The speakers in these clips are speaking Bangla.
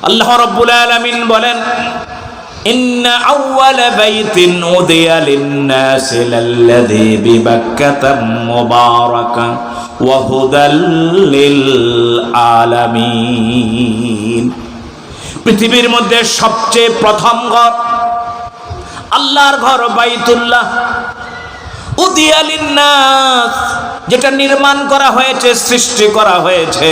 আল্লাহ রব্বুল আলামিন বলেন إن أول بيت أودي للناس للذي ببكة مباركا وهدى للعالمين পৃথিবীর মধ্যে সবচেয়ে প্রথম ঘর আল্লাহর ঘর বাইতুল্লাহ উদিয়ালিন্নাস যেটা নির্মাণ করা হয়েছে সৃষ্টি করা হয়েছে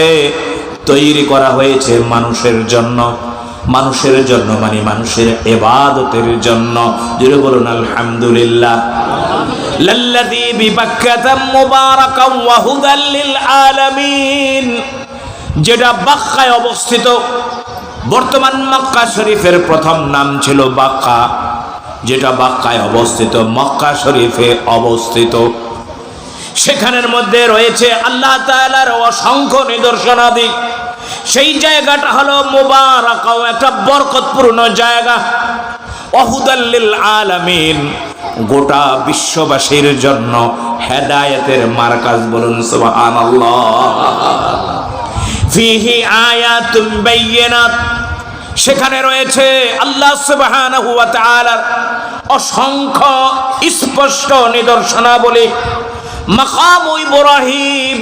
তৈরি করা হয়েছে মানুষের জন্য। মানুষের জন্য মানে মানুষের এবাদতের জন্য। জুড়ে বলুন, আলহামদুলিল্লাহ। লাল্লাযী বিবাক্কাতা মুবারাকান ওয়া হুদাল যেটা বাক্কায় অবস্থিত। বর্তমান মক্কা শরীফের প্রথম নাম ছিল বাক্কা। যেটা বাক্কায় অবস্থিত, মক্কা শরীফে অবস্থিত। সেখানের মধ্যে রয়েছে আল্লাহ তাআলার অসংখ্য নিদর্শনাদি। সেই জায়গাটা হলো মোবারকাও, একটা বরকতপূর্ণ জায়গা। অহুদাল্লিল আলামিন, গোটা বিশ্ববাসীর জন্য হেদায়েতের মার্কাজ বলুন সুবহানাল্লাহ। ফিহি বাইয়িনাত, সেখানে রয়েছে আল্লাহ সুবহানাহু অসংখ্য স্পষ্ট নিদর্শনাবলী। মাকাম ইব্রাহিম,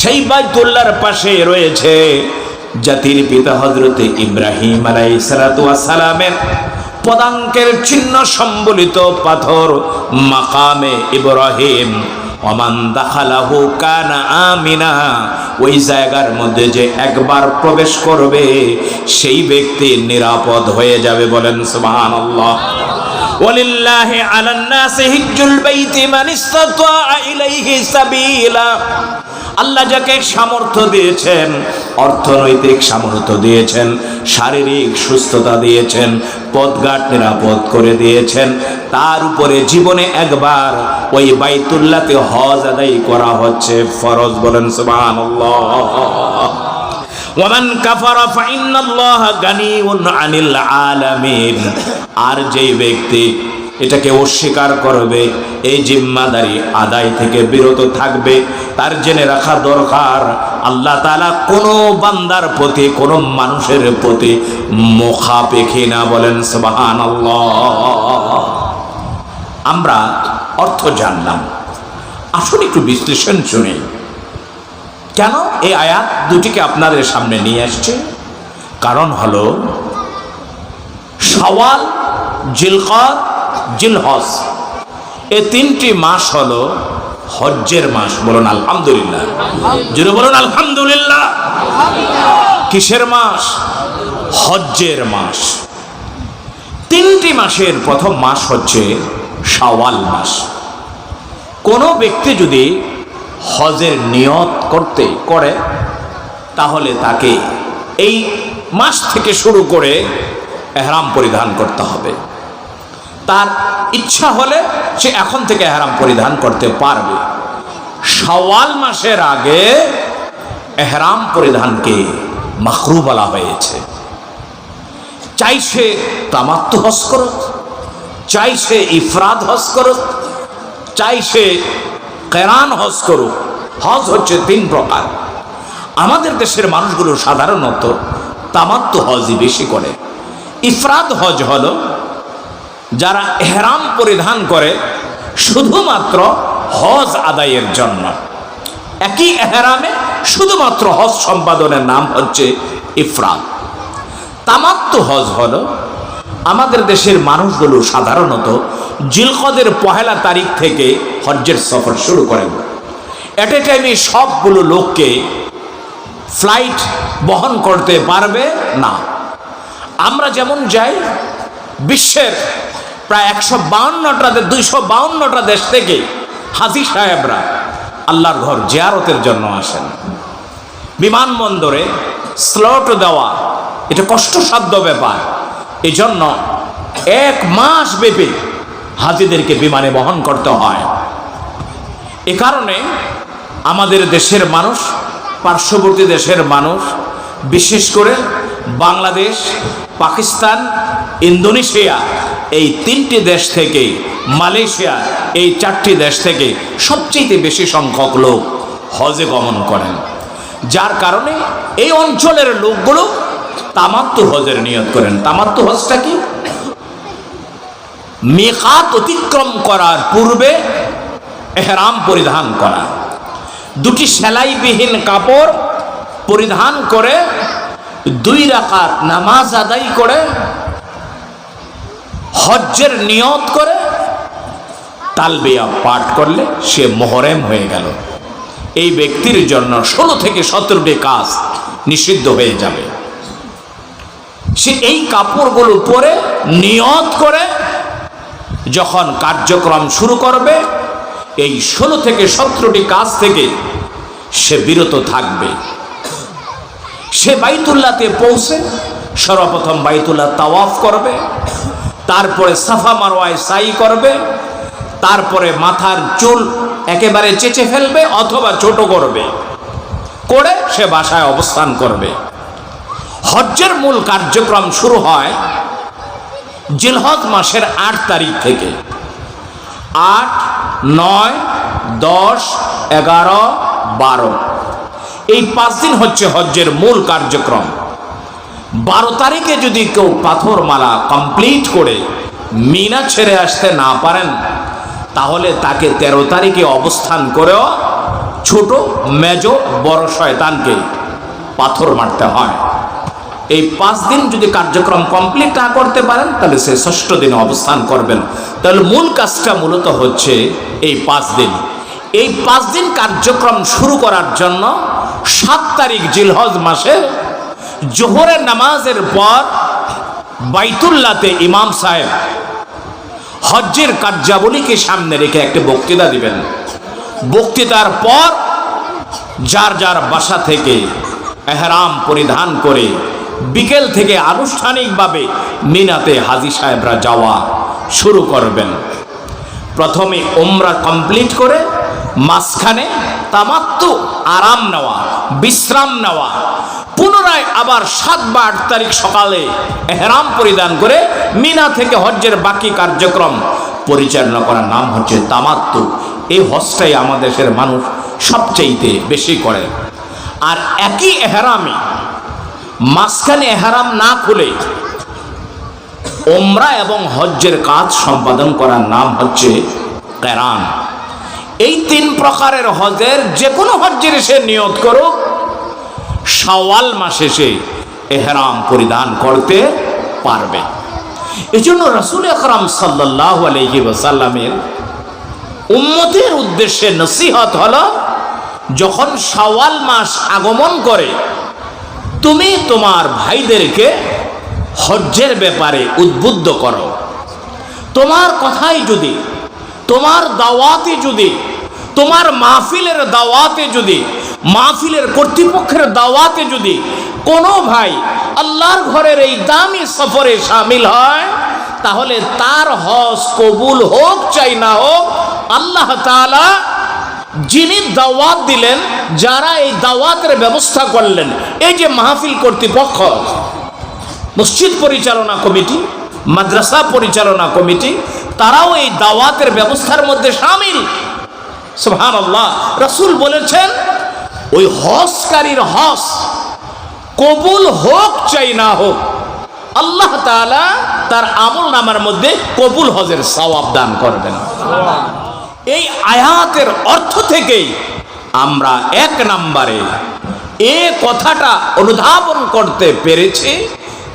সেই বাইতুল্লাহর পাশে রয়েছে জাতির পিতা হযরতে ইব্রাহিম আলাইহিস সালাতু ওয়াস সালামের পদাঙ্কের চিহ্ন সম্বলিত পাথর মাকামে ইব্রাহিম। ওমান দাখালাহু কানা আমিনা, ওই জায়গার মধ্যে যে একবার প্রবেশ করবে, সেই ব্যক্তি নিরাপদ হয়ে যাবে বলেন সুবহানাল্লাহ। ওয়ালিল্লাহি আলান নাসি হিজ্জুল বাইতি মান ইসতাতা ইলাইহি সাবিলা। আল্লাহ যাকে সামর্থ্য দিয়েছেন, অর্থনৈতিক সামর্থ্য দিয়েছেন, শারীরিক সুস্থতা দিয়েছেন, পথঘাট নিরাপদ করে দিয়েছেন, তার উপরে জীবনে একবার ওই বাইতুল্লাতে হজ আদায় করা হচ্ছে। ফরজ বলেন সুবহানাল্লাহ। ওয়ামান কাফারা ফাইন্নাল্লাহা গানিউন আনিল আলামিন। আর যেই ব্যক্তি এটাকে অস্বীকার করবে, এই জিম্মাদারি আদায় থেকে বিরত থাকবে, তার জেনে রাখা দরকার, আল্লাহ তাআলা কোনো বান্দার প্রতি, কোনো মানুষের প্রতি মুখাপেক্ষী না বলেন, সুবহানাল্লাহ। আমরা অর্থ জানলাম। আসুন একটু বিশ্লেষণ শুনি। কেন এই আয়াত দুটিকে আপনাদের সামনে নিয়ে আসছে কারণ হলো সওয়াল জিলকদ, জিলহজ। এ তিনটি মাস হলো হজ্জের মাস। বলুন আলহামদুলিল্লাহ। জুড়ে বলুন আলহামদুলিল্লাহ। কিসের মাস? হজ্জের মাস। তিনটি মাসের প্রথম মাস হচ্ছে শাওয়াল মাস। কোনো ব্যক্তি যদি হজের নিয়ত করতে করে, তাহলে তাকে এই মাস থেকে শুরু করে এহরাম পরিধান করতে হবে। তার ইচ্ছা হলে সে এখন থেকে এহরাম পরিধান করতে পারবে। সওয়াল মাসের আগে এহরাম পরিধানকে মাখরু বলা হয়েছে। চাই সে তামাত্ম হজ করত চাই সে ইফরাদ হজ করত চাই সে কেরান হজ করুক। হজ হচ্ছে তিন প্রকার। আমাদের দেশের মানুষগুলো সাধারণত তামাত্ম হজই বেশি করে। ইফরাদ হজ হল যারা এহরাম পরিধান করে শুধুমাত্র হজ আদায়ের জন্য। একই এহরামে শুধুমাত্র হজ সম্পাদনের নাম হচ্ছে ইফরাদ তামাত্ম হজ হলো আমাদের দেশের মানুষগুলো সাধারণত জিলকদের পহেলা তারিখ থেকে হজ্জের সফর শুরু করেন। এট এ টাইমে সবগুলো লোককে ফ্লাইট বহন করতে পারবে না। আমরা যেমন যাই, বিশ্বের প্রায় একশো বাউন্নটা দুইশো বাউন্নটা দেশ থেকে হাজি সাহেবরা আল্লাহর ঘর জিয়ারতের জন্য আসেন। বিমানবন্দরে স্লট দেওয়া, এটা কষ্টসাধ্য ব্যাপার। এই জন্য এক মাস ব্যাপী হাজিদেরকে বিমানে বহন করতে হয়। এ কারণে আমাদের দেশের মানুষ, পার্শ্ববর্তী দেশের মানুষ, বিশেষ করে বাংলাদেশ, পাকিস্তান, ইন্দোনেশিয়া, এই তিনটি দেশ থেকে, মালয়েশিয়া, এই চারটি দেশ থেকে সবচেয়ে বেশি সংখ্যক লোক হজে গমন করেন। যার কারণে এই অঞ্চলের লোকগুলো তামাত্তু হজের নিয়ত করেন। তামাত্তু হজটা কি? মেকাত অতিক্রম করার পূর্বে এহরাম পরিধান করা। দুটি সেলাইবিহীন কাপড় পরিধান করে দুই রাকাত নামাজ আদায় করে, হজ্জের নিয়ত করে তালবিয়া পাঠ করলে সে মোহরেম হয়ে গেল। এই ব্যক্তির জন্য ষোলো থেকে সতেরোটি কাজ নিষিদ্ধ হয়ে যাবে। সে এই কাপড়গুলো পরে নিয়ত করে যখন কার্যক্রম শুরু করবে, এই ষোলো থেকে সতেরোটি কাজ থেকে সে বিরত থাকবে। সে বাইতুল্লাতে পৌঁছে সর্বপ্রথম বাইতুল্লাহ তাওয়াফ করবে, তারপরে সাফা মারোয়ায় সাই করবে, তারপরে মাথার চুল একেবারে চেচে ফেলবে অথবা ছোট করবে, করে সে বাসায় অবস্থান করবে। হজ্জের মূল কার্যক্রম শুরু হয় জিলহজ মাসের আট তারিখ থেকে। আট, নয়, দশ, এগারো, বারো। এই পাঁচ দিন হচ্ছে হজ্জের মূল কার্যক্রম। বারো তারিখে যদি কেউ পাথর মালা কমপ্লিট করে মিনা ছেড়ে আসতে না পারেন, তাহলে তাকে তেরো তারিখে অবস্থান করেও ছোট, মেজ, বড় শয়তানকে পাথর মারতে হয়। এই পাঁচ দিন যদি কার্যক্রম কমপ্লিট না করতে পারেন, তাহলে সে ষষ্ঠ দিনে অবস্থান করবেন। তাহলে মূল কাজটা মূলত হচ্ছে এই পাঁচ দিন। এই পাঁচ দিন কার্যক্রম শুরু করার জন্য সাত তারিখ জিলহজ মাসের জোহরের নামাজের পর বাইতুল্লাতে ইমাম সাহেব হজ্জের কার্যাবলীকে সামনে রেখে একটি বক্তৃতা দিবেন। বক্তৃতার পর যার যার বাসা থেকে এহরাম পরিধান করে বিকেল থেকে আনুষ্ঠানিকভাবে মিনাতে হাজি সাহেবরা যাওয়া শুরু করবেন। প্রথমে ওমরা কমপ্লিট করে মাঝখানে তামাত্তু আরাম নেওয়া, বিশ্রাম নেওয়া, পুনরায় আবার সাত বা আট তারিখ সকালে এহরাম পরিধান করে মিনা থেকে হজ্জের বাকি কার্যক্রম পরিচালনা করার নাম হচ্ছে তামাত্তু। এই হজটাই আমাদের দেশের মানুষ সবচাইতে বেশি করে। আর একই এহরামে মাঝখানে এহারাম না খুলে ওমরা এবং হজ্জের কাজ সম্পাদন করার নাম হচ্ছে কেরান। এই তিন প্রকারের হজের যে কোনো হজ্জের সে নিয়ত করুক সওয়াল মাসে সে এহরাম পরিধান করতে পারবে। এই জন্য রসুল আকরাম সাল্লাহ আলহি ওসাল্লামের উম্মতের উদ্দেশ্যে নসিহত হল, যখন সওয়াল মাস আগমন করে তুমি তোমার ভাইদেরকে হজ্জের ব্যাপারে উদ্বুদ্ধ করো। তোমার কথাই যদি, তোমার দাওয়াতে যদি, তোমার মাহফিলের দাওয়াতে যদি, মাহফিলের কর্তৃপক্ষের দাওয়াতে যদি কোনো ভাই আল্লাহর ঘরের এই দামি সফরে সামিল হয়, তাহলে তার হজ কবুল হোক চাই না হোক, আল্লাহ তাআলা যিনি দাওয়াত দিলেন, যারা এই দাওয়াতের ব্যবস্থা করলেন, এই যে মাহফিল কর্তৃপক্ষ, মসজিদ পরিচালনা কমিটি, মাদ্রাসা পরিচালনা কমিটি, তারাও এই দাওয়াতের ব্যবস্থার মধ্যে সামিল। সুহান আল্লাহ রসুল বলেছেন, ওই হজকারীর হস কবুল হোক চাই না হোক, আল্লাহ তার আমল নামার মধ্যে কবুল হজের সওয়াব দান করবেন। এই আয়াতের অর্থ থেকেই আমরা এক নাম্বারে এ কথাটা অনুধাবন করতে পেরেছি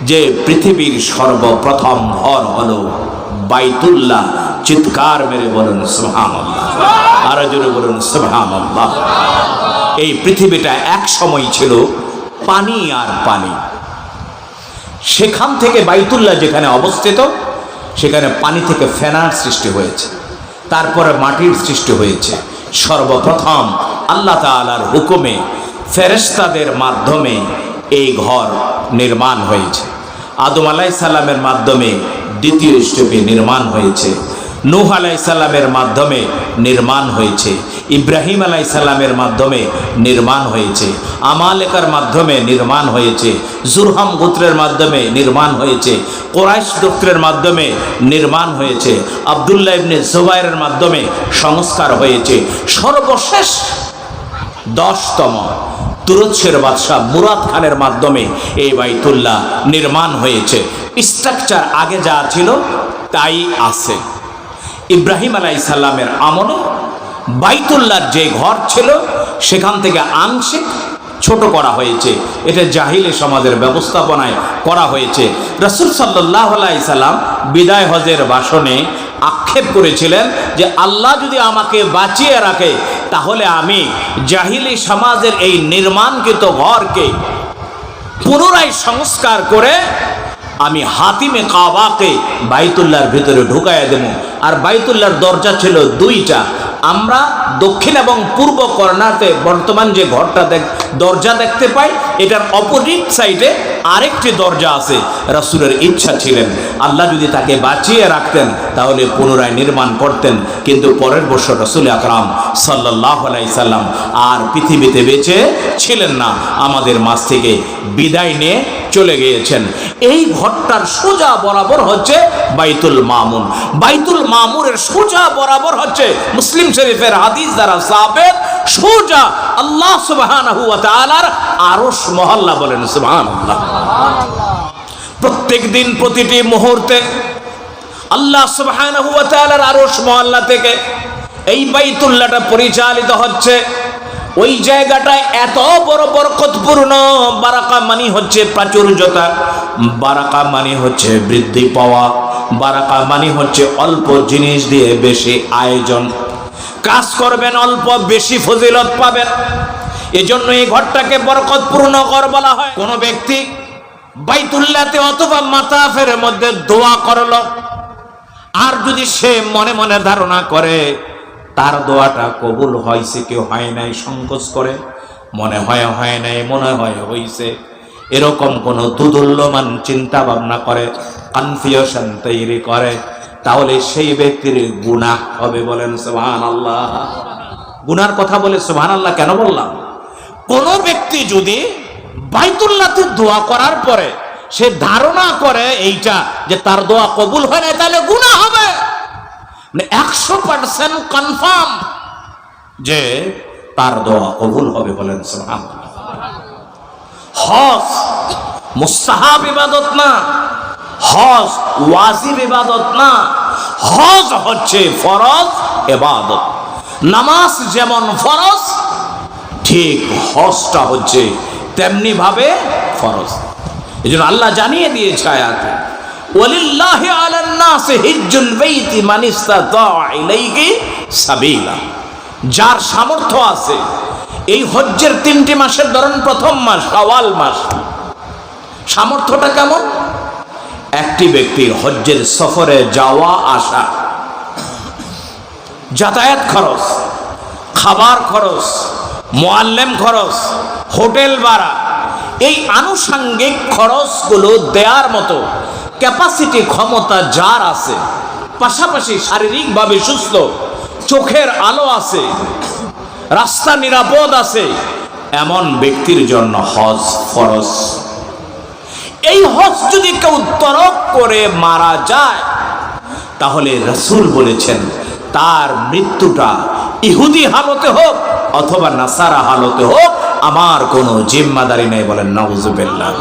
যে পৃথিবীর সর্বপ্রথম ঘর হল বাইতুল্লাহ। চিৎকার মেরে বলুন জোরে বলুন সুহান এই পৃথিবীটা এক সময় ছিল পানি আর পানি। সেখান থেকে বাইতুল্লাহ যেখানে অবস্থিত, সেখানে পানি থেকে ফেনার সৃষ্টি হয়েছে। তারপরে মাটির সৃষ্টি হয়েছে। সর্বপ্রথম আল্লাহ তালার হুকুমে ফেরেস্তাদের মাধ্যমে এই ঘর নির্মাণ হয়েছে। আদম আলাই সাল্লামের মাধ্যমে দ্বিতীয় স্টেপে নির্মাণ হয়েছে। নূহ আলাই সাল্লামের মাধ্যমে নির্মাণ হয়েছে, ইব্রাহিম আলাই সাল্লামের মাধ্যমে নির্মাণ হয়েছে, আমালেকার মাধ্যমে নির্মাণ হয়েছে, জুরহাম গোত্রের মাধ্যমে নির্মাণ হয়েছে, কোরাইশ গোত্রের মাধ্যমে নির্মাণ হয়েছে, আবদুল্লাহ ইবনে জুবাইরের মাধ্যমে সংস্কার হয়েছে। সর্বশেষ দশতম তুরস্কের বাদশাহ মুরাদ খানের মাধ্যমে এই বাইতুল্লাহ নির্মাণ হয়েছে। স্ট্রাকচার আগে যা ছিল, তাই আছে। ইব্রাহিম আলাই সাল্লামের আমলে বাইতুল্লাহর যে ঘর ছিল, সেখান থেকে আংশিক ছোট করা হয়েছে। এটা জাহিলি সমাজের ব্যবস্থাপনায় করা হয়েছে। রসুল সাল্লাহ সাল্লাম বিদায় হজের ভাষণে আক্ষেপ করেছিলেন যে, আল্লাহ যদি আমাকে বাঁচিয়ে রাখে, তাহলে আমি জাহিলি সমাজের এই নির্মাণকৃত ঘরকে পুনরায় সংস্কার করে আমি হাতিমে কাবাকে বাইতুল্লাহর ভিতরে ঢুকাইয়া দেব। আর বাইতুল্লাহর দরজা ছিল দুইটা। আমরা দক্ষিণ এবং পূর্ব কর্নারতে বর্তমান যে ঘরটা দেখ দরজা দেখতে পাই, এটার অপোজিট সাইডে আরেকটি দরজা আছে। রাসুলের ইচ্ছা ছিলেন। আল্লাহ যদি তাকে বাঁচিয়ে রাখতেন, তাহলে পুনরায় নির্মাণ করতেন। কিন্তু পরের বছর রসুল আকরাম সাল্লাহ সাল্লাম আর পৃথিবীতে বেঁচে ছিলেন না। আমাদের মাছ থেকে বিদায় নিয়ে চলে গিয়েছেন। এই ঘরটার সোজা বরাবর হচ্ছে বাইতুল মামুন। বাইতুল মামুনের সোজা বরাবর হচ্ছে মুসলিম শরীফের হাদিস দ্বারা সাবেদ সোজা আল্লাহ তাআলার আরশ মহল্লা বলেন সুবহানাল্লাহ। প্রত্যেক দিন প্রতিটি মুহূর্তে আল্লাহ তাআলার আরশ মহল্লা থেকে এই বাইতুল্লাহটা পরিচালিত হচ্ছে। ওই জায়গাটায় এত বড় বরকতপূর্ণ, বারাকা মানি হচ্ছে প্রাচুর্যতা, বারাকা মানি হচ্ছে বৃদ্ধি পাওয়া, বারাকা মানি হচ্ছে অল্প জিনিস দিয়ে বেশি আয়োজন। কাজ করবেন, অল্প বেশি ফজিলত পাবেন। এজন্য এই ঘরটাকে বরকতপূর্ণ ঘর বলা হয়। কোনো ব্যক্তি বাইতুল্লাতে অথবা মাতাফের মধ্যে দোয়া করল, আর যদি সে মনে মনে ধারণা করে তার দোয়াটা কবুল হয়েছে, কেউ হয় নাই সংকোচ করে, মনে হয় হয় নাই, মনে হয় হইছে। এরকম কোনো দুদুল্যমান চিন্তা ভাবনা করে কনফিউশন তৈরি করে, তাহলে সেই ব্যক্তির গুনাহ হবে বলেন সুবহান আল্লাহ গুনার কথা বলে সুবহান আল্লাহ কেন বললাম? কোন ব্যক্তি যদি বাইতুল্লাতে দোয়া করার পরে সে ধারণা করে এইটা যে তার দোয়া কবুল হয় না তাহলে গুনাহ হবে। মানে একশো পার্সেন্ট কনফার্ম যে তার দোয়া কবুল হবে বলেন হজ মুস্তাহাব ইবাদত না, হজ ওয়াজিব ইবাদত না, হজ হচ্ছে ফরজ ইবাদত। নামাজ যেমন ফরজ, ঠিক হজটা হচ্ছে তেমনি ভাবে ফরজ। এই জন্য আল্লাহ জানিয়ে দিয়েছে আয়াতে, ওয়ালিল্লাহি আলান যার সামর্থ্য আছে, এই হজ্জের তিনটি মাসের ধরন প্রথম মাস শাওয়াল মাস। সামর্থ্যটা কেমন? একটি ব্যক্তি হজ্জের সফরে যাওয়া, আসা। যাতায়াত খরচ, খাবার খরচ, মোয়াল্লেম খরচ, হোটেল ভাড়া, এই আনুষাঙ্গিক খরচগুলো দেওয়ার মতো ক্যাপাসিটি ক্ষমতা যার আছে, পাশাপাশি শারীরিকভাবে সুস্থ, চোখের আলো আছে, রাস্তা নিরাপদ আছে, এমন ব্যক্তির জন্য হজ ফরজ। এই হজ যদি কেউ তরক করে মারা যায়, তাহলে রসুল বলেছেন, তার মৃত্যুটা ইহুদি হালতে হোক অথবা নাসারা হালতে হোক, আমার কোনো জিম্মাদারি নেই বলেন নওজুবিল্লাহ